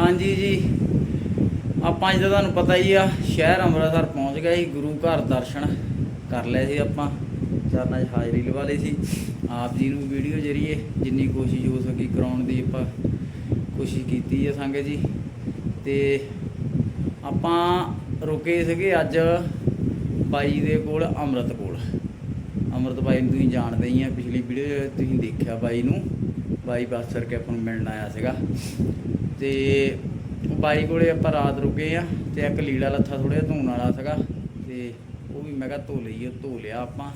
ਹਾਂਜੀ ਜੀ। ਆਪਾਂ ਅੱਜ ਤਾਂ ਤੁਹਾਨੂੰ ਪਤਾ ਹੀ ਆ, ਸ਼ਹਿਰ ਅੰਮ੍ਰਿਤਸਰ ਪਹੁੰਚ ਗਏ ਸੀ ਗੁਰੂ ਘਰ ਦਰਸ਼ਨ ਕਰ ਲਏ ਸੀ ਆਪਾਂ। ਚਰਨਾਂ 'ਚ ਹਾਜ਼ਰੀ ਲਵਾ ਲਈ ਸੀ। ਆਪ ਜੀ ਨੂੰ ਵੀਡੀਓ ਜਰੀਏ ਜਿੰਨੀ ਕੋਸ਼ਿਸ਼ ਹੋ ਸਕੀ ਕਰਾਉਣ ਦੀ ਆਪਾਂ ਕੋਸ਼ਿਸ਼ ਕੀਤੀ ਹੈ ਸੰਗਤ ਜੀ। ਤੇ ਆਪਾਂ ਰੁਕੇ ਸੀਗੇ ਅੱਜ ਬਾਈ ਦੇ ਕੋਲ, ਅੰਮ੍ਰਿਤ ਕੋਲ। ਅੰਮ੍ਰਿਤ ਬਾਈ ਨੂੰ ਤੁਸੀਂ ਜਾਣਦੇ ਹੀ ਆ, ਪਿਛਲੀ ਵੀਡੀਓ ਤੁਸੀਂ ਦੇਖਿਆ ਬਾਈ ਨੂੰ। ਬਾਈ ਬੱਸ ਕੇ ਆਪਾਂ ਨੂੰ ਮਿਲਣ ਆਇਆ ਸੀਗਾ। ਤੇ ਬਾਈ ਕੋਲੇ ਆਪਾਂ ਰਾਤ ਰੁਕੇ ਆ ਤੇ ਇੱਕ ਲੀੜਾ ਲੱਥਾ ਥੋੜਾ ਜਿਹਾ ਧੋਣ ਵਾਲਾ ਸੀਗਾ ਤੇ ਉਹ ਵੀ ਮੈਂ ਕਿਹਾ ਧੋ ਲਈਏ, ਧੋ ਲਿਆ ਆਪਾਂ।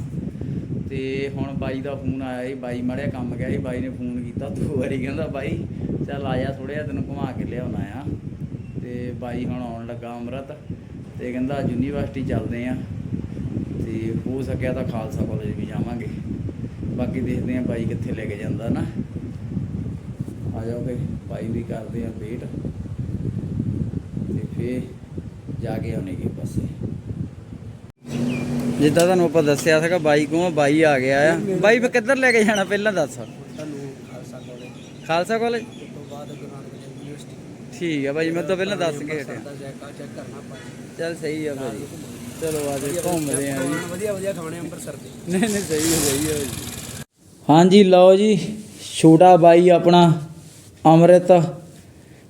ਤੇ ਹੁਣ ਬਾਈ ਦਾ ਫੋਨ ਆਇਆ ਸੀ, ਬਾਈ ਮਾੜਿਆ ਕੰਮ ਗਿਆ ਸੀ, ਬਾਈ ਨੇ ਫੋਨ ਕੀਤਾ ਦੋ ਵਾਰੀ, ਕਹਿੰਦਾ ਬਾਈ ਚੱਲ ਆਇਆ ਥੋੜਾ ਜਿਹਾ, ਤੈਨੂੰ ਘੁਮਾ ਕੇ ਲਿਆਉਣਾ ਆ। ਤੇ ਬਾਈ ਹੁਣ ਆਉਣ ਲੱਗਾ ਅੰਮ੍ਰਿਤ ਤੇ ਕਹਿੰਦਾ ਯੂਨੀਵਰਸਿਟੀ ਚੱਲਦੇ ਆ। ਤੇ ਹੋ ਸਕਿਆ ਤਾਂ ਖਾਲਸਾ ਕਾਲਜ ਵੀ ਜਾਵਾਂਗੇ। ਬਾਕੀ ਦੇਖਦੇ ਆ ਬਾਈ ਕਿੱਥੇ ਲੈ ਕੇ ਜਾਂਦਾ ਨਾ। ਆ ਜਾਓ ਫੇ ਬਾਈ ਵੀ ਕਰਦੇ ਆ ਵੇਟ। ਤੇ ਫੇ ਜਾ ਕੇ ਆਉਣੇਗੇ ਪਾਸੇ। ਜਿੱਦਾਂ ਤੁਹਾਨੂੰ ਆਪਾਂ ਦੱਸਿਆ ਸੀਗਾ ਬਾਈ ਕੋਲ ਬਾਈ ਆ ਗਿਆ ਆ। ਬਾਈ ਫੇ ਕਿੱਧਰ ਲੈ ਕੇ ਜਾਣਾ ਪਹਿਲਾਂ ਦੱਸ? ਤੁਹਾਨੂੰ ਖਾਲਸਾ ਕਾਲਜ ਠੀਕ ਆ ਬਾਈ ਮੈਂ ਤਾਂ ਪਹਿਲਾਂ ਦੱਸ ਕੇ ਹਟਿਆ। ਚੱਲ ਸਹੀ ਆ ਬਾਈ। ਚਲੋ ਆ ਜਾਓ ਘੁੰਮਦੇ ਆ ਜੀ। ਵਧੀਆ ਵਧੀਆ ਖਾਣੇ ਅੰਮ੍ਰਿਤਸਰ ਦੇ। ਨਹੀਂ ਨਹੀਂ ਸਹੀ ਹੈ ਸਹੀ ਹੈ ਜੀ ਹਾਂਜੀ ਲਓ ਜੀ ਛੋਟਾ ਬਾਈ ਆਪਣਾ ਅੰਮ੍ਰਿਤ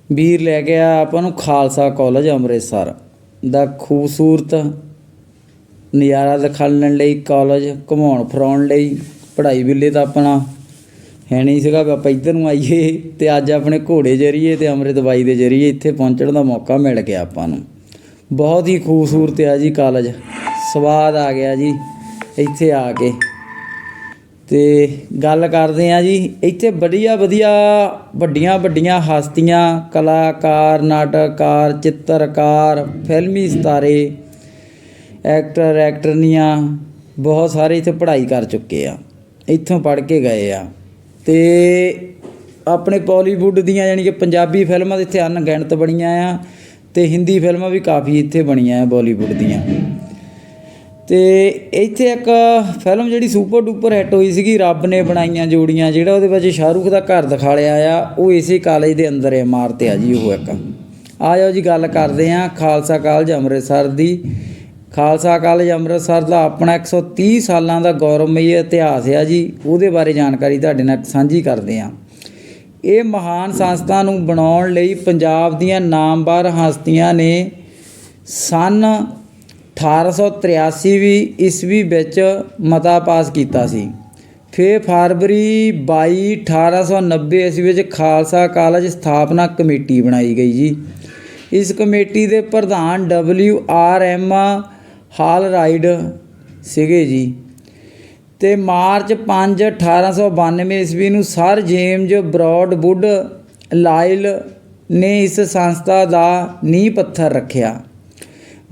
ਵੀਰ ਲੈ ਕੇ ਆ ਆਪਾਂ ਨੂੰ ਖਾਲਸਾ ਕਾਲਜ ਅੰਮ੍ਰਿਤਸਰ ਦਾ ਖੂਬਸੂਰਤ ਨਜ਼ਾਰਾ ਦਿਖਾਉਣ ਲਈ ਕਾਲਜ ਘੁਮਾਉਣ ਫਿਰਾਉਣ ਲਈ, ਪੜ੍ਹਾਈ ਵੇਲੇ ਤਾਂ ਆਪਣਾ ਹੈ ਨਹੀਂ ਸੀਗਾ ਵੀ ਆਪਾਂ ਇੱਧਰ ਨੂੰ ਆਈਏ ਤੇ ਅੱਜ ਆਪਣੇ ਘੋੜੇ ਜਰੀਏ ਤੇ ਅੰਮ੍ਰਿਤ ਬਾਈ ਦੇ ਜਰੀਏ ਇੱਥੇ ਪਹੁੰਚਣ ਦਾ ਮੌਕਾ ਮਿਲ ਗਿਆ ਆਪਾਂ ਨੂੰ। ਬਹੁਤ ਹੀ ਖੂਬਸੂਰਤ ਆ ਜੀ ਕਾਲਜ ਸਵਾਦ ਆ ਗਿਆ ਜੀ ਇੱਥੇ ਆ ਕੇ। ਤੇ ਗੱਲ ਕਰਦੇ ਆ ਜੀ, ਇੱਥੇ ਵਧੀਆ ਵਧੀਆ ਵੱਡੀਆਂ ਵੱਡੀਆਂ ਹਸਤੀਆਂ, ਕਲਾਕਾਰ, ਨਾਟਕਕਾਰ, ਚਿੱਤਰਕਾਰ, ਫਿਲਮੀ ਸਿਤਾਰੇ, ਐਕਟਰ ਐਕਟਰਨੀਆਂ ਬਹੁਤ ਸਾਰੇ ਇੱਥੇ ਪੜ੍ਹਾਈ ਕਰ ਚੁੱਕੇ ਆ, ਇੱਥੋਂ ਪੜ੍ਹ ਕੇ ਗਏ ਆ। ਤੇ ਆਪਣੇ ਬਾਲੀਵੁੱਡ ਦੀਆਂ ਯਾਨੀ ਕਿ ਪੰਜਾਬੀ ਫਿਲਮਾਂ ਤਾਂ ਇੱਥੇ ਅਣਗਿਣਤ ਬਣੀਆਂ ਆ ਤੇ ਹਿੰਦੀ ਫਿਲਮਾਂ ਵੀ ਕਾਫੀ ਇੱਥੇ ਬਣੀਆਂ ਆ ਬਾਲੀਵੁੱਡ ਦੀਆਂ। ਤੇ ਇੱਥੇ ਇੱਕ ਫਿਲਮ ਜਿਹੜੀ ਸੁਪਰ ਡੂਪਰ ਹਿੱਟ ਹੋਈ ਸੀਗੀ, ਰੱਬ ਨੇ ਬਣਾਈਆਂ ਜੋੜੀਆਂ, ਜਿਹੜਾ ਉਹਦੇ ਵਿੱਚ ਸ਼ਾਹਰੁਖ ਦਾ ਘਰ ਦਿਖਾਲਿਆ ਆ, ਉਹ ਇਸੇ ਕਾਲਜ ਦੇ ਅੰਦਰ ਹੈ ਇਮਾਰਤ ਆ ਜੀ ਉਹ ਇੱਕ। ਆ ਜਾਓ ਜੀ, ਗੱਲ ਕਰਦੇ ਆ ਖਾਲਸਾ ਕਾਲਜ ਅੰਮ੍ਰਿਤਸਰ ਦੀ। ਖਾਲਸਾ ਕਾਲਜ ਅੰਮ੍ਰਿਤਸਰ ਦਾ ਆਪਣਾ 130 ਸਾਲਾਂ ਦਾ ਗੌਰਵਮਈ ਇਤਿਹਾਸ ਆ ਜੀ, ਉਹਦੇ ਬਾਰੇ ਜਾਣਕਾਰੀ ਤੁਹਾਡੇ ਨਾਲ ਸਾਂਝੀ ਕਰਦੇ ਆ ਇਹ ਮਹਾਨ ਸੰਸਥਾ ਨੂੰ ਬਣਾਉਣ ਲਈ ਪੰਜਾਬ ਦੀਆਂ ਨਾਮਵਰ ਹਸਤੀਆਂ ਨੇ ਸਨ 1883 ਵੀ ਈਸਵੀ ਵਿੱਚ ਮਤਾ ਪਾਸ ਕੀਤਾ ਸੀ। ਫਿਰ ਫਰਵਰੀ 22 1890 ਈਸਵੀ ਵਿੱਚ ਖਾਲਸਾ ਕਾਲਜ ਸਥਾਪਨਾ ਕਮੇਟੀ ਬਣਾਈ ਗਈ ਜੀ। ਇਸ ਕਮੇਟੀ ਦੇ ਪ੍ਰਧਾਨ W R M Holroyd ਸੀਗੇ ਜੀ। ਤੇ ਮਾਰਚ 5 1892 ਈਸਵੀ ਨੂੰ ਸਰ ਜੇਮਜ਼ ਬ੍ਰੌਡਵੁੱਡ ਲਾਇਲ ਨੇ ਇਸ ਸੰਸਥਾ ਦਾ ਨੀਂਹ ਪੱਥਰ ਰੱਖਿਆ।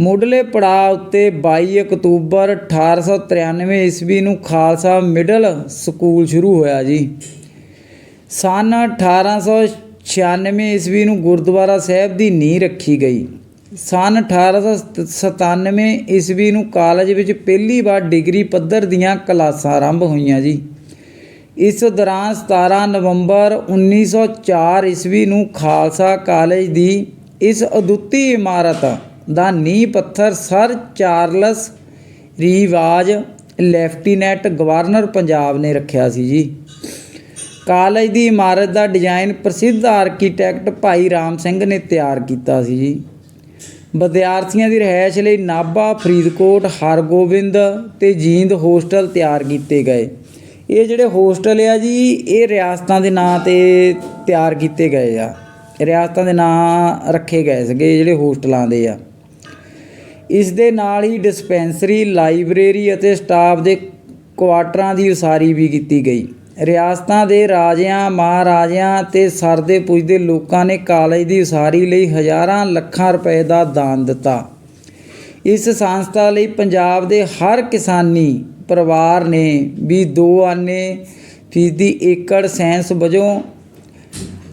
ਮੁੱਢਲੇ ਪੜਾਅ ਉੱਤੇ 22 ਅਕਤੂਬਰ 1893 ਈਸਵੀ ਨੂੰ ਖਾਲਸਾ ਮਿਡਲ ਸਕੂਲ ਸ਼ੁਰੂ ਹੋਇਆ ਜੀ। ਸਨ 1896 ਈਸਵੀ ਨੂੰ ਗੁਰਦੁਆਰਾ ਸਾਹਿਬ ਦੀ ਨੀਂਹ ਰੱਖੀ ਗਈ। ਸਨ 1897 ਈਸਵੀ ਨੂੰ ਕਾਲਜ ਵਿੱਚ ਪਹਿਲੀ ਵਾਰ ਡਿਗਰੀ ਪੱਧਰ ਦੀਆਂ ਕਲਾਸਾਂ ਆਰੰਭ ਹੋਈਆਂ ਜੀ। ਇਸ ਦੌਰਾਨ 17 ਨਵੰਬਰ 1904 ਈਸਵੀ ਨੂੰ ਖਾਲਸਾ ਕਾਲਜ ਦੀ ਇਸ ਅਦੁੱਤੀ ਇਮਾਰਤ ਦਾ ਨੀਂਹ ਪੱਥਰ sir Charles Rivaz, lieutenant governor Punjab ਨੇ ਰੱਖਿਆ ਸੀ ਜੀ। ਕਾਲਜ ਦੀ ਇਮਾਰਤ ਦਾ ਡਿਜ਼ਾਈਨ ਪ੍ਰਸਿੱਧ ਆਰਕੀਟੈਕਟ ਭਾਈ ਰਾਮ ਸਿੰਘ ਨੇ ਤਿਆਰ ਕੀਤਾ ਸੀ ਜੀ। ਵਿਦਿਆਰਥੀਆਂ ਦੀ ਰਿਹਾਇਸ਼ ਲਈ ਨਾਭਾ, ਫਰੀਦਕੋਟ, ਹਰਗੋਬਿੰਦ ਤੇ ਜੀਂਦ ਹੋਸਟਲ ਤਿਆਰ ਕੀਤੇ ਗਏ। ਇਹ ਜਿਹੜੇ ਹੋਸਟਲ ਆ ਜੀ, ਇਹ ਰਿਆਸਤਾਂ ਦੇ ਨਾਂ ਤੇ ਤਿਆਰ ਕੀਤੇ ਗਏ ਆ। ਰਿਆਸਤਾਂ ਦੇ ਨਾਂ ਰੱਖੇ ਗਏ ਸੀਗੇ ਜਿਹੜੇ ਹੋਸਟਲਾਂ ਦੇ ਆ। ਇਸ ਦੇ ਨਾਲ ਹੀ ਡਿਸਪੈਂਸਰੀ, ਲਾਇਬ੍ਰੇਰੀ ਅਤੇ ਸਟਾਫ ਦੇ ਕੁਆਟਰਾਂ ਦੀ ਉਸਾਰੀ ਵੀ ਕੀਤੀ ਗਈ। ਰਿਆਸਤਾਂ ਦੇ ਰਾਜਿਆਂ, ਮਹਾਰਾਜਿਆਂ ਤੇ ਸਰਦੇ ਪੁੱਜਦੇ ਲੋਕਾਂ ਨੇ ਕਾਲਜ ਦੀ ਉਸਾਰੀ ਲਈ ਹਜ਼ਾਰਾਂ ਲੱਖਾਂ ਰੁਪਏ ਦਾ ਦਾਨ ਦਿੱਤਾ। ਇਸ ਸੰਸਥਾ ਲਈ ਪੰਜਾਬ ਦੇ ਹਰ ਕਿਸਾਨੀ ਪਰਿਵਾਰ ਨੇ ਵੀ ਦੋ ਆਨੇ ਫੀਸਦੀ ਏਕੜ ਸੈਂਸ ਵਜੋਂ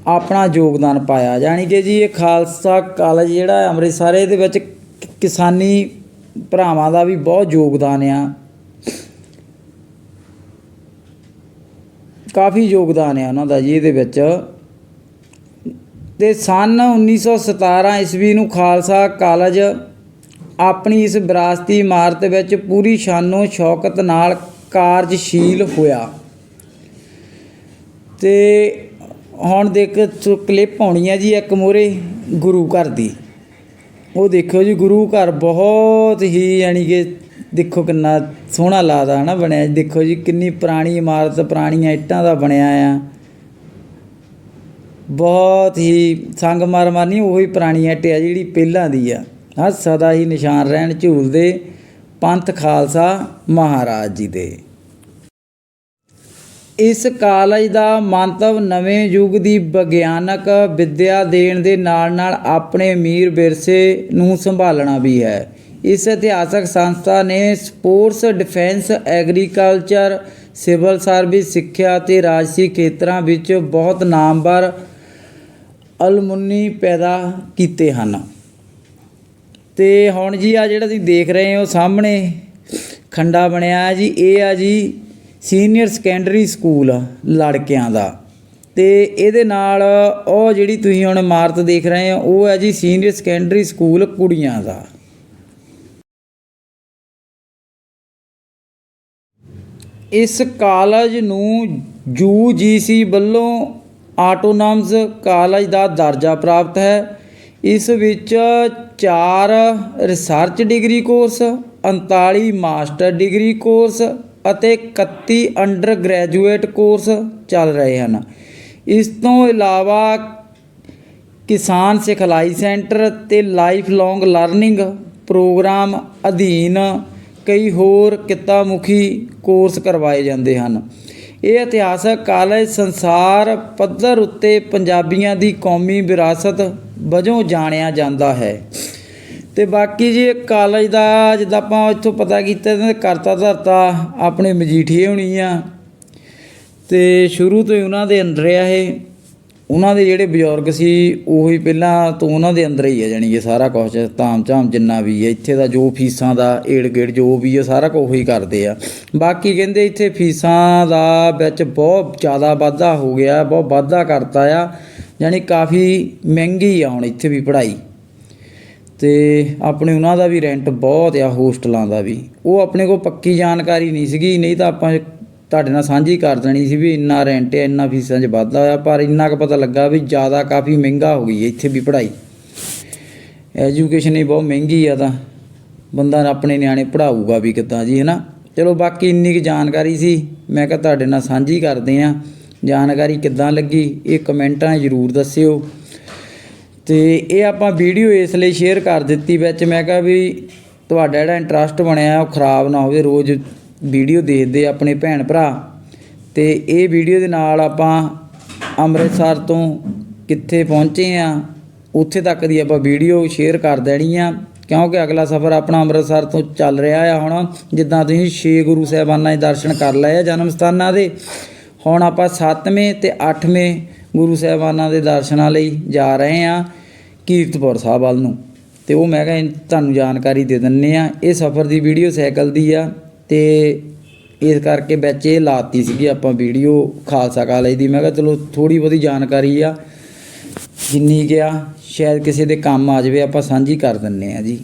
ਆਪਣਾ ਯੋਗਦਾਨ ਪਾਇਆ। ਯਾਨੀ ਕਿ ਜੀ ਇਹ ਖਾਲਸਾ ਕਾਲਜ ਜਿਹੜਾ ਅੰਮ੍ਰਿਤਸਰ ਇਹਦੇ ਵਿੱਚ ਕਿਸਾਨੀ ਭਰਾਵਾਂ ਦਾ ਵੀ ਬਹੁਤ ਯੋਗਦਾਨ ਆ। ਕਾਫੀ ਯੋਗਦਾਨ ਆ ਉਹਨਾਂ ਦਾ ਜੀ ਇਹਦੇ ਵਿੱਚ। ਤੇ ਸਨ 1917 ਈਸਵੀ ਨੂੰ ਖਾਲਸਾ ਕਾਲਜ ਆਪਣੀ ਇਸ ਵਿਰਾਸਤੀ ਇਮਾਰਤ ਵਿੱਚ ਪੂਰੀ ਸ਼ਾਨੋ ਸ਼ੌਕਤ ਨਾਲ ਕਾਰਜਸ਼ੀਲ ਹੋਇਆ। ਤੇ ਹੁਣ ਦੇਖ ਕਲਿੱਪ ਆਉਣੀ ਹੈ ਜੀ ਇੱਕ ਮੋਰੇ ਗੁਰੂ ਘਰ ਦੀ। ਉਹ ਦੇਖੋ ਜੀ, ਗੁਰੂ ਘਰ ਬਹੁਤ ਹੀ ਯਾਨੀ ਕਿ ਦੇਖੋ ਕਿੰਨਾ ਸੋਹਣਾ ਲੱਗਦਾ ਹੈ ਨਾ ਬਣਿਆ। ਦੇਖੋ ਜੀ, ਕਿੰਨੀ ਪੁਰਾਣੀ ਇਮਾਰਤ, ਪੁਰਾਣੀਆਂ ਇੱਟਾਂ ਦਾ ਬਣਿਆ ਆ। ਬਹੁਤ ਹੀ ਸੰਗਮਰਮਰ ਨਹੀਂ, ਉਹੀ ਪੁਰਾਣੀ ਇੱਟ ਆ ਜਿਹੜੀ ਪਹਿਲਾਂ ਦੀ ਆ। ਹਾਂ ਸਦਾ ਹੀ ਨਿਸ਼ਾਨ ਰਹਿਣ ਝੂਲਦੇ ਪੰਥ ਖਾਲਸਾ ਮਹਾਰਾਜ ਜੀ ਦੇ। ਇਸ ਕਾਲਜ ਦਾ ਮੰਤਵ ਨਵੇਂ ਯੁੱਗ ਦੀ ਵਿਗਿਆਨਕ ਵਿੱਦਿਆ ਦੇਣ ਦੇ ਨਾਲ-ਨਾਲ ਆਪਣੇ ਅਮੀਰ ਵਿਰਸੇ ਨੂੰ ਸੰਭਾਲਣਾ ਵੀ ਹੈ। ਇਸ ਇਤਿਹਾਸਕ ਸੰਸਥਾ ਨੇ sports, defence, agriculture, civil service, ਸਿੱਖਿਆ ਅਤੇ ਰਾਜਸੀ ਖੇਤਰਾਂ ਵਿੱਚ ਬਹੁਤ ਨਾਮਵਰ ਅਲਮੁਨੀ ਪੈਦਾ ਕੀਤੇ ਹਨ। ਤੇ ਹੁਣ ਜੀ ਆ ਜਿਹੜਾ ਤੁਸੀਂ ਦੇਖ ਰਹੇ ਹੋ ਸਾਹਮਣੇ, ਖੰਡਾ ਬਣਿਆ ਹੈ ਜੀ, ਇਹ ਆ ਜੀ ਸੀਨੀਅਰ ਸੈਕੰਡਰੀ ਸਕੂਲ ਲੜਕਿਆਂ ਦਾ। ਤੇ ਇਹਦੇ ਨਾਲ ਉਹ ਜਿਹੜੀ ਤੁਸੀਂ ਹੁਣ ਇਮਾਰਤ ਦੇਖ ਰਹੇ ਹੋ, ਉਹ ਹੈ ਜੀ ਸੀਨੀਅਰ ਸੈਕੰਡਰੀ ਸਕੂਲ ਕੁੜੀਆਂ ਦਾ। ਇਸ ਕਾਲਜ ਨੂੰ ਯੂਜੀਸੀ ਵੱਲੋਂ ਆਟੋਨਮਸ ਕਾਲਜ ਦਾ ਦਰਜਾ ਪ੍ਰਾਪਤ ਹੈ। ਇਸ ਵਿੱਚ 4 research degree course 39 master degree course ਅਤੇ 31 ਅੰਡਰ ਗ੍ਰੈਜੂਏਟ ਕੋਰਸ ਚੱਲ ਰਹੇ ਹਨ। ਇਸ ਤੋਂ ਇਲਾਵਾ ਕਿਸਾਨ ਸਿਖਲਾਈ ਸੈਂਟਰ ਤੇ ਲਾਈਫ ਲੌਂਗ ਲਰਨਿੰਗ ਪ੍ਰੋਗਰਾਮ ਅਧੀਨ ਕਈ ਹੋਰ ਕਿੱਤਾ ਮੁਖੀ ਕੋਰਸ ਕਰਵਾਏ ਜਾਂਦੇ ਹਨ। ਇਹ ਇਤਿਹਾਸਕ ਕਾਲਜ ਸੰਸਾਰ ਪੱਧਰ ਉੱਤੇ ਪੰਜਾਬੀਆਂ ਦੀ ਕੌਮੀ ਵਿਰਾਸਤ ਵਜੋਂ ਜਾਣਿਆ ਜਾਂਦਾ ਹੈ। ਤੇ ਬਾਕੀ ਜੀ ਇਹ ਕਾਲਜ ਦਾ ਜਿੱਦਾਂ ਆਪਾਂ ਇੱਥੋਂ ਪਤਾ ਕੀਤਾ ਇਹਨਾਂ ਦੇ ਕਰਤਾ ਧਰਤਾ, ਆਪਣੇ ਮਜੀਠੀਏ ਹੋਣੀ ਆ। ਤੇ ਸ਼ੁਰੂ ਤੋਂ ਹੀ ਉਹਨਾਂ ਦੇ ਅੰਦਰ ਆ ਇਹ। ਉਹਨਾਂ ਦੇ ਜਿਹੜੇ ਬਜ਼ੁਰਗ ਸੀ, ਉਹੀ ਪਹਿਲਾਂ ਤੋਂ ਉਹਨਾਂ ਦੇ ਅੰਦਰ ਹੀ ਆ ਜਾਣੀ ਕਿ ਸਾਰਾ ਕੁਝ ਧਾਮ ਝਾਮ ਜਿੰਨਾ ਵੀ ਹੈ ਇੱਥੇ ਦਾ ਜੋ ਫੀਸਾਂ ਦਾ ਏੜ ਗੇੜ ਜੋ ਵੀ ਹੈ ਸਾਰਾ ਕੁਝ ਉਹੀ ਕਰਦੇ ਆ। ਬਾਕੀ ਕਹਿੰਦੇ ਇੱਥੇ ਫੀਸਾਂ ਦਾ ਵਿੱਚ ਬਹੁਤ ਜ਼ਿਆਦਾ ਵਾਧਾ ਹੋ ਗਿਆ, ਬਹੁਤ ਵਾਧਾ ਕਰਤਾ ਆ। ਯਾਨੀ ਕਾਫੀ ਮਹਿੰਗੀ ਆ ਹੁਣ ਇੱਥੇ ਵੀ ਪੜ੍ਹਾਈ। ਤੇ ਆਪਣੇ ਉਹਨਾਂ ਦਾ ਵੀ ਰੈਂਟ ਬਹੁਤ ਆ ਹੋਸਟਲਾਂ ਦਾ ਵੀ। ਉਹ ਆਪਣੇ ਕੋਲ ਪੱਕੀ ਜਾਣਕਾਰੀ ਨਹੀਂ ਸੀਗੀ, ਨਹੀਂ ਤਾਂ ਆਪਾਂ ਤੁਹਾਡੇ ਨਾਲ ਸਾਂਝੀ ਕਰ ਦੇਣੀ ਸੀ ਵੀ ਇੰਨਾ ਰੈਂਟ ਹੈ ਇੰਨਾ ਫੀਸਾਂ 'ਚ ਵਾਧਾ ਹੋਇਆ ਪਰ ਇੰਨਾ ਕੁ ਪਤਾ ਲੱਗਾ ਵੀ ਜ਼ਿਆਦਾ ਕਾਫੀ ਮਹਿੰਗਾ ਹੋ ਗਈ ਹੈ ਇੱਥੇ ਵੀ ਪੜ੍ਹਾਈ। ਐਜੂਕੇਸ਼ਨ ਹੀ ਬਹੁਤ ਮਹਿੰਗੀ ਆ ਤਾਂ ਬੰਦਾ ਆਪਣੇ ਨਿਆਣੇ ਪੜ੍ਹਾਊਗਾ ਵੀ ਕਿੱਦਾਂ ਜੀ, ਹੈਨਾ? ਚਲੋ ਬਾਕੀ ਇੰਨੀ ਕੁ ਜਾਣਕਾਰੀ ਸੀ, ਮੈਂ ਕਿਹਾ ਤੁਹਾਡੇ ਨਾਲ ਸਾਂਝੀ ਕਰਦੇ ਆ ਜਾਣਕਾਰੀ ਕਿੱਦਾਂ ਲੱਗੀ, ਇਹ ਕਮੈਂਟਾਂ ਜ਼ਰੂਰ ਦੱਸਿਓ। ਤੇ ਇਹ ਆਪਾਂ ਵੀਡੀਓ ਇਸ ਲਈ ਸ਼ੇਅਰ ਕਰ ਦਿੱਤੀ ਵਿੱਚ। ਮੈਂ ਕਿਹਾ ਵੀ ਤੁਹਾਡਾ ਜਿਹੜਾ ਇੰਟਰਸਟ ਬਣਿਆ, ਉਹ ਖਰਾਬ ਨਾ ਹੋਵੇ, ਰੋਜ਼ ਵੀਡੀਓ ਦੇਖਦੇ ਆਪਣੇ ਭੈਣ ਭਰਾ। ਤੇ ਇਹ ਵੀਡੀਓ ਦੇ ਨਾਲ ਆਪਾਂ ਅੰਮ੍ਰਿਤਸਰ ਤੋਂ ਕਿੱਥੇ ਪਹੁੰਚੇ ਆ, ਉੱਥੇ ਤੱਕ ਦੀ ਆਪਾਂ ਵੀਡੀਓ ਸ਼ੇਅਰ ਕਰ ਦੇਣੀ ਆ। ਕਿਉਂਕਿ ਅਗਲਾ ਸਫ਼ਰ ਆਪਣਾ ਅੰਮ੍ਰਿਤਸਰ ਤੋਂ ਚੱਲ ਰਿਹਾ ਆ ਹੁਣ, ਜਿੱਦਾਂ ਤੁਸੀਂ ਛੇ ਗੁਰੂ ਸਾਹਿਬਾਨਾਂ ਦੇ ਦਰਸ਼ਨ ਕਰ ਲਏ ਆ ਜਨਮ ਸਥਾਨਾਂ ਦੇ। ਹੁਣ ਆਪਾਂ 7ਵੇਂ ਤੇ 8ਵੇਂ ਗੁਰੂ ਸਾਹਿਬਾਨਾਂ ਦੇ ਦਰਸ਼ਨਾਂ ਲਈ ਜਾ ਰਹੇ ਆ ਕੀਰਤਪੁਰ ਸਾਹਿਬ ਵੱਲ ਨੂੰ। ਤੇ ਉਹ ਮੈਂ ਕਿਹਾ, ਇਹ ਤੁਹਾਨੂੰ ਜਾਣਕਾਰੀ ਦੇ ਦਿੰਨੇ ਆ ਇਹ ਸਫ਼ਰ ਦੀ ਵੀਡੀਓ ਸਾਈਕਲ ਦੀ ਆ ਤੇ ਇਸ ਕਰਕੇ ਵਿੱਚ ਇਹ ਲਾਤੀ ਸੀਗੀ ਆਪਾਂ ਵੀਡੀਓ ਖਾਲਸਾ ਕਾਲਜ ਦੀ। ਮੈਂ ਕਿਹਾ, ਚਲੋ ਥੋੜੀ ਬਹੁਤੀ ਜਾਣਕਾਰੀ ਆ। ਜਿੰਨੀ ਗਿਆ ਸ਼ਾਇਦ ਕਿਸੇ ਦੇ ਕੰਮ ਆ ਜਾਵੇ, ਆਪਾਂ ਸਾਂਝੀ ਕਰ ਦਿੰਨੇ ਆ ਜੀ।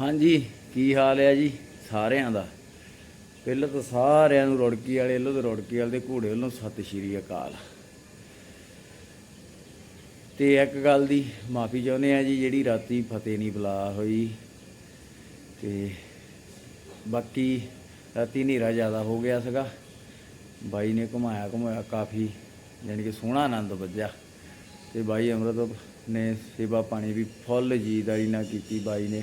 ਹਾਂਜੀ, ਕੀ ਹਾਲ ਹੈ ਜੀ ਸਾਰਿਆਂ ਦਾ? ਪਹਿਲਾਂ ਤਾਂ ਸਾਰਿਆਂ ਨੂੰ ਰੁੜਕੀ ਵਾਲੇ ਵੱਲੋਂ ਤੇ ਰੁੜਕੀ ਵਾਲੇ ਦੇ ਘੋੜੇ ਵੱਲੋਂ ਸਤਿ ਸ਼੍ਰੀ ਅਕਾਲ। ਤੇ ਇੱਕ ਗੱਲ ਦੀ ਮਾਫੀ ਚਾਹੁੰਦੇ ਆ ਜੀ, ਜਿਹੜੀ ਰਾਤੀ ਫਤਿਹ ਨਹੀਂ ਬੁਲਾ ਹੋਈ ਤੇ ਬਾਕੀ ਰਾਤੀ ਹਨੇਰਾ ਜ਼ਿਆਦਾ ਹੋ ਗਿਆ ਸੀਗਾ। ਬਾਈ ਨੇ ਘੁਮਾਇਆ ਘੁਮਾਇਆ ਕਾਫੀ ਯਾਨੀ ਕਿ ਸੋਹਣਾ ਆਨੰਦ ਵੱਜਿਆ। ਤੇ ਬਾਈ ਅਮਰਤ ਨੇ ਸੇਵਾ ਪਾਣੀ ਵੀ ਫੁੱਲ ਜੀਦਾਰੀ ਨਾਲ ਕੀਤੀ ਬਾਈ ਨੇ।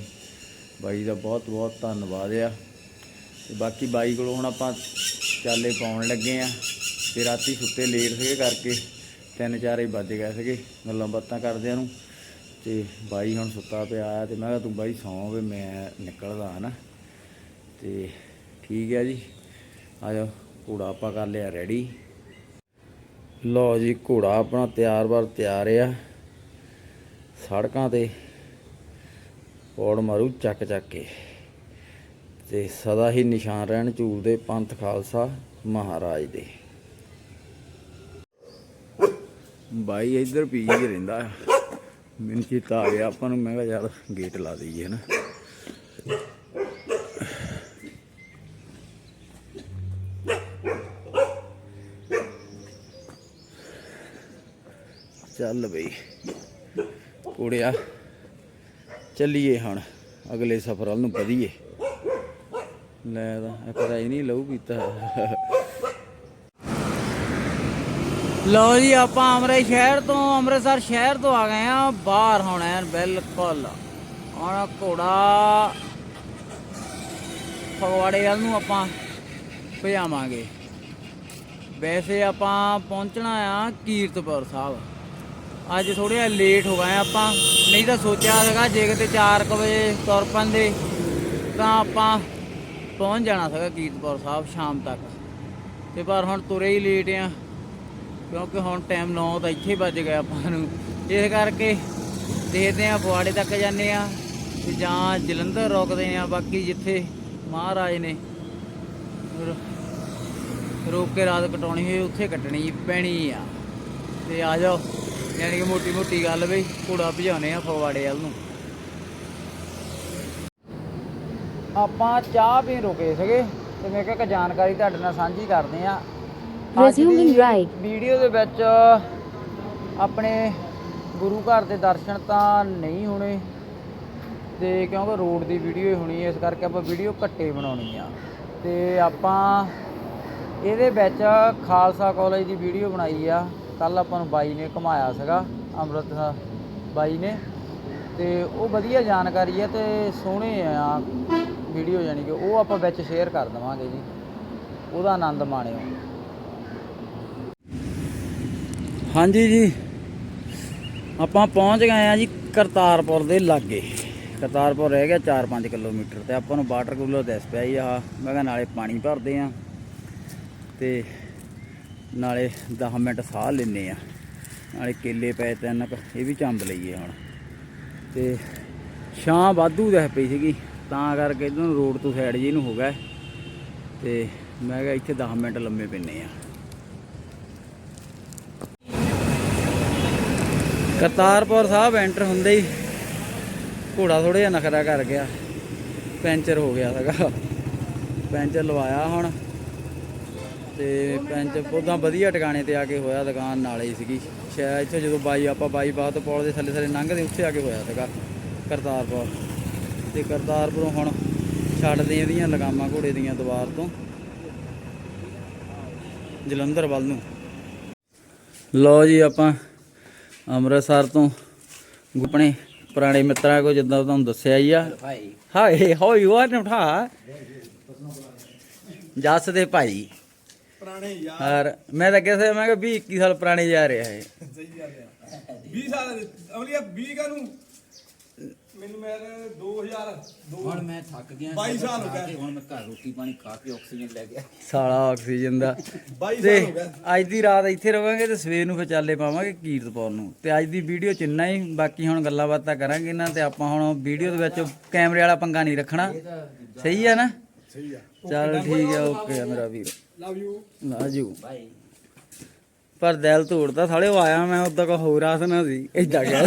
ਬਾਈ ਦਾ ਬਹੁਤ ਬਹੁਤ ਧੰਨਵਾਦ ਆ। ਤੇ ਬਾਕੀ ਬਾਈ ਕੋਲੋਂ ਹੁਣ ਆਪਾਂ ਚਾਲੇ ਪਾਉਣ ਲੱਗੇ ਆ। ਤੇ ਰਾਤੀ ਸੁੱਤੇ ਲੇਟ ਸੀਗੇ ਕਰਕੇ ਤਿੰਨ ਚਾਰੇ ਵੱਜ ਗਏ ਸੀਗੇ, ਗੱਲਾਂ ਬਾਤਾਂ ਕਰਦਿਆਂ ਨੂੰ। ਤੇ ਬਾਈ ਹੁਣ ਸੁੱਤਾ ਪਿਆ ਆ ਤੇ ਮੈਂ ਕਿਹਾ ਤੂੰ ਬਾਈ ਸੌਂ ਵੇ, ਮੈਂ ਨਿਕਲਦਾ ਹਨਾ। ਤੇ ਠੀਕ ਹੈ ਜੀ। ਆ ਜਾਓ ਘੋੜਾ ਆਪਾਂ ਕਰ ਲਿਆ ਰੈਡੀ ਲਓ ਜੀ, ਘੋੜਾ ਆਪਣਾ ਤਿਆਰ ਬਰ ਤਿਆਰ ਆ। ਸੜਕਾਂ ਤੇ ਪੌੜ ਮਾਰੂ ਚੱਕ ਚੱਕ ਕੇ। ਤੇ ਸਦਾ ਹੀ ਨਿਸ਼ਾਨ ਰਹਿਣ ਝੂਲਦੇ ਪੰਥ ਖਾਲਸਾ ਮਹਾਰਾਜ ਦੇ। ਬਾਈ ਇੱਧਰ ਪੀ 'ਚ ਰਹਿੰਦਾ। ਮੈਨੂੰ ਚੇਤਾ ਆ ਗਿਆ, ਆਪਾਂ ਨੂੰ ਮੈਂ ਕਿਹਾ ਯਾਰ ਗੇਟ ਲਾ ਦਈਏ ਨਾ ਚੱਲ ਬਈ ਕੁੜਿਆ ਚੱਲੀਏ ਹੁਣ, ਅਗਲੇ ਸਫ਼ਰ ਵੱਲ ਨੂੰ ਵਧੀਏ। ਲੈ ਤਾਂ ਪਤਾ ਹੀ ਨਹੀਂ ਲਹੂ ਪੀਤਾ ਲਓ ਜੀ, ਆਪਾਂ ਅੰਮ੍ਰਿਤ ਸ਼ਹਿਰ ਤੋਂ, ਅੰਮ੍ਰਿਤਸਰ ਸ਼ਹਿਰ ਤੋਂ ਆ ਗਏ ਆ ਬਾਹਰ ਹੁਣ ਐਨ ਬਿਲਕੁਲ ਹੁਣ ਘੋੜਾ ਫਗਵਾੜੇ ਵੱਲ ਨੂੰ ਆਪਾਂ ਭਜਾਵਾਂਗੇ। ਵੈਸੇ ਆਪਾਂ ਪਹੁੰਚਣਾ ਆ ਕੀਰਤਪੁਰ ਸਾਹਿਬ। ਅੱਜ ਥੋੜੇ ਜਿਹਾ ਲੇਟ ਹੋ ਗਏ ਆਪਾਂ। ਨਹੀਂ ਤਾਂ ਸੋਚਿਆ ਸੀਗਾ, ਜੇ ਕਿਤੇ 4 ਵਜੇ ਤੁਰ ਪੈਂਦੇ ਤਾਂ ਆਪਾਂ ਪਹੁੰਚ ਜਾਣਾ ਸੀਗਾ ਕੀਰਤਪੁਰ ਸਾਹਿਬ ਸ਼ਾਮ ਤੱਕ। ਤੇ ਪਰ ਹੁਣ ਤੁਰੇ ਹੀ ਲੇਟ ਆ, ਕਿਉਂਕਿ ਹੁਣ ਟਾਈਮ 9 ਤਾਂ ਇੱਥੇ ਹੀ ਵੱਜ ਗਿਆ ਆਪਾਂ ਨੂੰ। ਇਸ ਕਰਕੇ ਦੇਖਦੇ ਆ ਫੁਆੜੇ ਤੱਕ ਜਾਂਦੇ ਆ ਤੇ ਜਾਂ ਜਲੰਧਰ ਰੋਕਦੇ ਆ ਬਾਕੀ ਜਿੱਥੇ ਮਹਾਰਾਜ ਨੇ ਰੋ- ਰੋਕ ਕੇ ਰਾਤ ਕਟਾਉਣੀ ਹੋਈ, ਉੱਥੇ ਕੱਟਣੀ ਪੈਣੀ ਆ। ਤੇ ਆ ਜਾਓ, ਯਾਨੀ ਕਿ ਮੋਟੀ ਮੋਟੀ ਗੱਲ ਵੀ ਘੋੜਾ ਭਜਾਉਣੇ ਆ ਫਗਵਾੜੇ ਵੱਲ ਨੂੰ। ਆਪਾਂ ਚਾਹ ਵੀ ਰੁਕੇ ਸੀਗੇ ਤੇ ਮੈਂ ਕਿਹਾ ਕਿ ਜਾਣਕਾਰੀ ਤੁਹਾਡੇ ਨਾਲ ਸਾਂਝੀ ਕਰਦੇ ਆ Resuming right. ਵੀਡੀਓ ਦੇ ਵਿੱਚ ਆਪਣੇ ਗੁਰੂ ਘਰ ਦੇ ਦਰਸ਼ਨ ਤਾਂ ਨਹੀਂ ਹੋਣੇ ਤੇ ਕਿਉਂਕਿ ਰੋਡ ਦੀ ਵੀਡੀਓ ਹੀ ਹੋਣੀ ਹੈ ਇਸ ਕਰਕੇ ਆਪਾਂ ਵੀਡੀਓ ਘੱਟੇ ਬਣਾਉਣੀ ਆ। ਤੇ ਆਪਾਂ ਇਹਦੇ ਵਿੱਚ ਖਾਲਸਾ ਕਾਲਜ ਦੀ ਵੀਡੀਓ ਬਣਾਈ ਆ। ਕੱਲ ਆਪਾਂ ਨੂੰ ਬਾਈ ਨੇ ਘੁਮਾਇਆ ਸੀਗਾ ਅੰਮ੍ਰਿਤ ਬਾਈ ਨੇ। ਤੇ ਉਹ ਵਧੀਆ ਜਾਣਕਾਰੀ ਹੈ ਤੇ ਸੋਹਣੇ ਆ। ਵੀਡੀਓ ਜਾਨੀ ਕਿ ਉਹ ਆਪਾਂ ਵਿੱਚ ਸ਼ੇਅਰ ਕਰ ਦਵਾਂਗੇ ਜੀ। ਉਹਦਾ ਆਨੰਦ ਮਾਣਿਓ। ਹਾਂਜੀ ਜੀ। ਆਪਾਂ ਪਹੁੰਚ ਗਏ ਆ ਜੀ ਕਰਤਾਰਪੁਰ ਦੇ ਲਾਗੇ। ਕਰਤਾਰਪੁਰ ਰਹਿ ਗਿਆ 4-5 ਕਿਲੋਮੀਟਰ ਤੇ। ਆਪਾਂ ਨੂੰ ਵਾਟਰ ਕੂਲਰ ਦਿਸ ਪਿਆ ਜੀ ਆਹ। ਮੈਂ ਕਿਹਾ ਨਾਲੇ ਪਾਣੀ ਭਰਦੇ ਆ ਤੇ ਨਾਲੇ 10 ਮਿੰਟ ਸਾਹ ਲੈਨੇ ਆ ਨਾਲੇ ਕੇਲੇ ਪਏ ਤਿੰਨ ਕੁ, ਇਹ ਵੀ ਚੰਦ ਲਈਏ ਹੁਣ। ਤੇ ਛਾਂ ਵਾਧੂ ਦਿਸ ਪਈ ਸੀਗੀ। ਤਾਂ ਕਰਕੇ ਇਧਰ ਨੂੰ ਰੋਡ ਤੋਂ ਸਾਈਡ ਜੀ ਨੂੰ ਹੋ ਗਿਆ ਤੇ ਮੈਂ ਕਿਹਾ ਇੱਥੇ 10 ਮਿੰਟ ਲੰਮੇ ਪੈਨੇ ਆ। ਕਰਤਾਰਪੁਰ ਸਾਹਿਬ ਐਂਟਰ ਹੁੰਦੇ ਹੀ ਘੋੜਾ ਥੋੜਾ ਜਿਹਾ ਨਖਰਾ ਕਰ ਗਿਆ। ਪੈਂਚਰ ਹੋ ਗਿਆ ਸੀਗਾ। ਪੈਂਚਰ ਲਵਾਇਆ ਹੁਣ। ਤੇ ਪੈਂਚਰ ਉਦਾਂ ਵਧੀਆ ਟਿਕਾਣੇ ਤੇ ਆ ਕੇ ਹੋਇਆ ਦੁਕਾਨ ਨਾਲੇ ਹੀ ਸੀਗੀ। ਸ਼ਾਇਦ ਇੱਥੇ ਜਦੋਂ ਬਾਈ ਆਪਾਂ ਬਾਈਪਾਸ ਤੋਂ ਪੁਲ ਦੇ ਥੱਲੇ ਥੱਲੇ ਲੰਘਦੇ ਉੱਥੇ ਆ ਕੇ ਹੋਇਆ ਸੀਗਾ ਕਰਤਾਰਪੁਰ। ਤੇ ਕਰਤਾਰਪੁਰੋਂ ਹੁਣ ਛੱਡਦੇ ਇਹਦੀਆਂ ਲਗਾਮਾਂ ਘੋੜੇ ਦੀਆਂ ਦੀਵਾਰ ਤੋਂ। ਜਲੰਧਰ ਵੱਲ ਨੂੰ। ਲਓ ਜੀ ਆਪਾਂ ਅੰਮ੍ਰਿਤਸਰ ਤੋਂ ਆਪਣੇ ਪੁਰਾਣੇ ਮਿੱਤਰਾਂ ਕੋ ਜਿੱਦਾਂ ਤੁਹਾਨੂੰ ਦੱਸਿਆ ਹੀ ਆ। ਹਾਏ ਯੂ ਆਰ ਉਠਾ। ਜੱਸ ਦੇ ਭਾਈ। ਪੁਰਾਣੇ ਯਾਰ। ਮੈਂ ਤਾਂ ਕਿਸੇ ਮੈਂ ਕਿਹਾ 20 21 ਸਾਲ ਪੁਰਾਣੇ ਜਾ ਰਿਹਾ ਹੈ ਸਹੀ ਗੱਲ ਆ। 20 ਸਾਲ ਅਮਲੀਆ 20 ਕਾ ਨੂੰ ਮੈਨੂੰ ਮੈਂ 2002 ਹੁਣ ਮੈਂ ਥੱਕ ਗਿਆ 22 ਸਾਲ ਹੋ ਗਏ। ਹੁਣ ਮੈਂ ਘਰ ਰੋਟੀ ਪਾਣੀ ਖਾ ਕੇ ਆਕਸੀਜਨ ਲੈ ਗਿਆ। ਸਾਲਾ ਆਕਸੀਜਨ ਦਾ। 22 ਤੇ ਸਾਲ ਹੋ ਗਏ। ਅੱਜ ਦੀ ਰਾਤ ਇੱਥੇ ਰਵਾਂਗੇ ਤੇ ਸਵੇਰ ਨੂੰ ਫਿਰ ਚੱਲੇ ਪਾਵਾਂਗੇ ਕੀਰਤਪੁਰ ਨੂੰ। ਤੇ ਅੱਜ ਦੀ ਵੀਡੀਓ ਚ ਇੰਨਾ ਹੀ ਬਾਕੀ ਹੁਣ ਗੱਲਾਂ ਬਾਤਾਂ ਕਰਾਂਗੇ ਇਹਨਾਂ ਤੇ। ਆਪਾਂ ਹੁਣ ਵੀਡੀਓ ਦੇ ਵਿੱਚ ਕੈਮਰੇ ਵਾਲਾ ਪੰਗਾ ਨਹੀਂ ਰੱਖਣਾ। ਸਹੀ ਆ ਨਾ? ਸਹੀ ਆ। ਚੱਲ ਠੀਕ ਆ ਓਕੇ ਆ ਮੇਰਾ ਵੀਰ। Love you. ਲਾਜੂ ਬਾਈ ਪਰ ਦਿਲ ਤੋੜਦਾ ਸਾਲੇ ਉਹ ਆਇਆ ਮੈਂ ਉਦਾਂ ਕੋ ਹੋਰ ਆਸਨਾ ਸੀ। ਏਦਾਂ ਗਿਆ